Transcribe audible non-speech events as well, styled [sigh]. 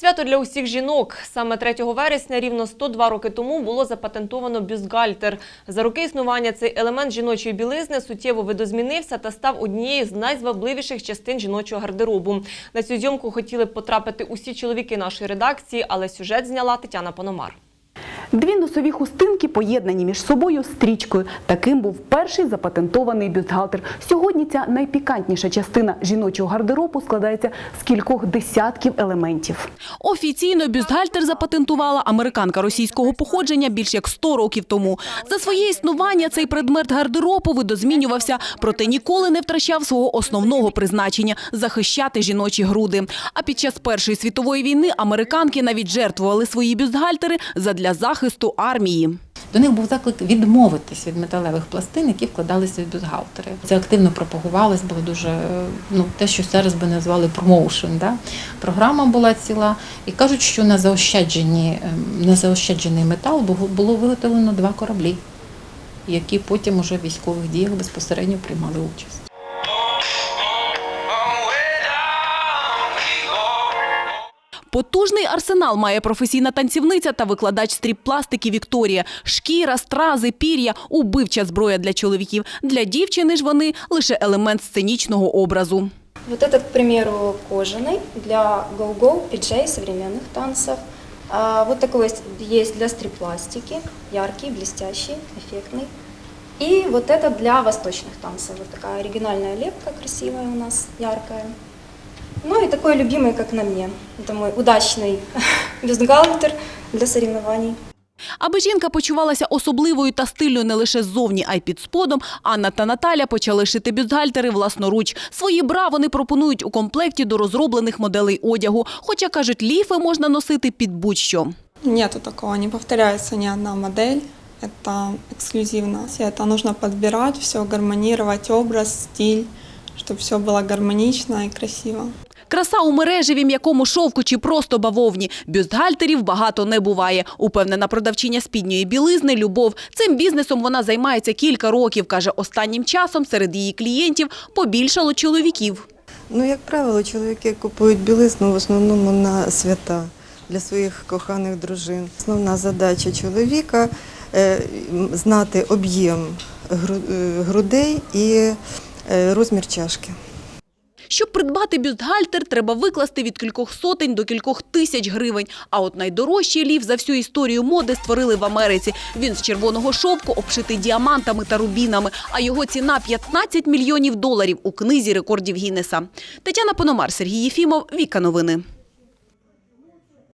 Свято для усіх жінок. Саме 3 вересня, рівно 102 роки тому, було запатентовано бюстгальтер. За роки існування цей елемент жіночої білизни суттєво видозмінився та став однією з найзвабливіших частин жіночого гардеробу. На цю зйомку хотіли потрапити усі чоловіки нашої редакції, але сюжет зняла Тетяна Пономар. Дві носові хустинки поєднані між собою стрічкою. Таким був перший запатентований бюстгальтер. Сьогодні ця найпікантніша частина жіночого гардеробу складається з кількох десятків елементів. Офіційно бюстгальтер запатентувала американка російського походження більш як 100 років тому. За своє існування цей предмет гардеробу видозмінювався, проте ніколи не втрачав свого основного призначення – захищати жіночі груди. А під час Першої світової війни американки навіть жертвували свої бюстгальтери задля захисту армії. До них був заклик відмовитись від металевих пластин, які вкладалися в бюстгальтери. Це активно пропагувалось, було дуже ну те, що зараз би назвали промоушен. Да? Програма була ціла, і кажуть, що на заощаджені ем, на заощаджений метал було виготовлено два кораблі, які потім уже в військових діях безпосередньо приймали участь. Потужний арсенал має професійна танцівниця та викладач стріп-пластики Вікторія. Шкіра, стрази, пір'я – убивча зброя для чоловіків. Для дівчини ж вони – лише елемент сценічного образу. Вот этот, к примеру, кожаный для go-go, пиджей современных танцев. А вот такой есть- есть для стрип-пластики, яркий, блестящий, эффектный. И вот это для восточных танцев. Вот такая оригинальная лепка красивая у нас, яркая. Ну и такой любимый, как на мне. Это мой удачный [laughs] бюстгальтер для соревнований. Аби жінка почувалася особливою та стильною не лише ззовні, а й під сподом, Анна та Наталя почали шити бюстгальтери власноруч. Свої бра вони пропонують у комплекті до розроблених моделей одягу. Хоча, кажуть, ліфи можна носити під будь-що. Нету такого, не повторяется ни одна модель. Это эксклюзивно. Все Это нужно подбирать, все гармонировать, образ, стиль, чтобы все было гармонично и красиво. Краса у мережеві, м'якому шовку чи просто бавовні. Бюстгальтерів багато не буває. Упевнена продавчиня спідньої білизни Любов. Цим бізнесом вона займається кілька років. Каже, останнім часом серед її клієнтів побільшало чоловіків. Ну, як правило, чоловіки купують білизну в основному на свята для своїх коханих дружин. Основна задача чоловіка е, знати об'єм е, грудей і е, розмір чашки. Щоб придбати бюстгальтер, треба викласти від кількох сотень до кількох тисяч гривень. А от найдорожчий лів за всю історію моди створили в Америці. Він з червоного шовку обшитий діамантами та рубінами, а його ціна 15 мільйонів доларів у книзі рекордів Гіннеса. Тетяна Пономар, Сергій Єфімов, Віка Новини.